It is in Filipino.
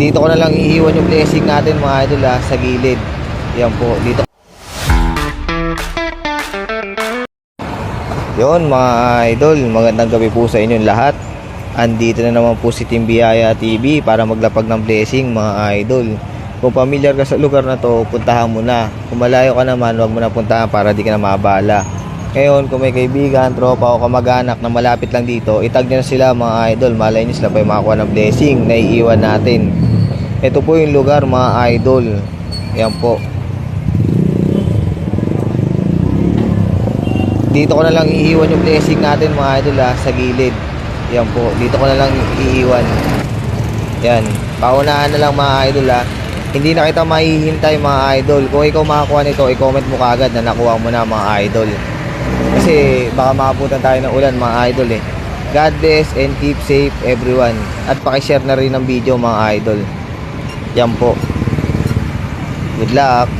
Dito ko na lang iiwan yung blessing natin mga idol ha, sa gilid. Yan po, dito. Yon mga idol, magandang gabi po sa inyong lahat. Andito na naman po si Team Biyaya TV para maglapag ng blessing mga idol. Kung familiar ka sa lugar na to, puntahan mo na. Kung malayo ka naman, huwag mo na puntahan para di ka na mabala. Ngayon, kung may kaibigan, tropa o kamag-anak na malapit lang dito, itag nyo na sila mga idol. Malay nyo sila pa yung makakuha ng blessing na iiwan natin. Ito po yung lugar mga idol. Yan po. Dito ko na lang iiwan yung blessing natin mga idol ha, sa gilid. Yan po, dito ko na lang iiwan. Yan, paunahan na lang mga idol ha. Hindi na kita mahihintay mga idol. Kung ikaw makakuha nito, i-comment mo kaagad na nakuha mo na mga idol. Kasi baka makaputan tayo ng ulan mga idol eh. God bless and keep safe everyone. At pakishare na rin ng video mga idol. Yan po. Good luck.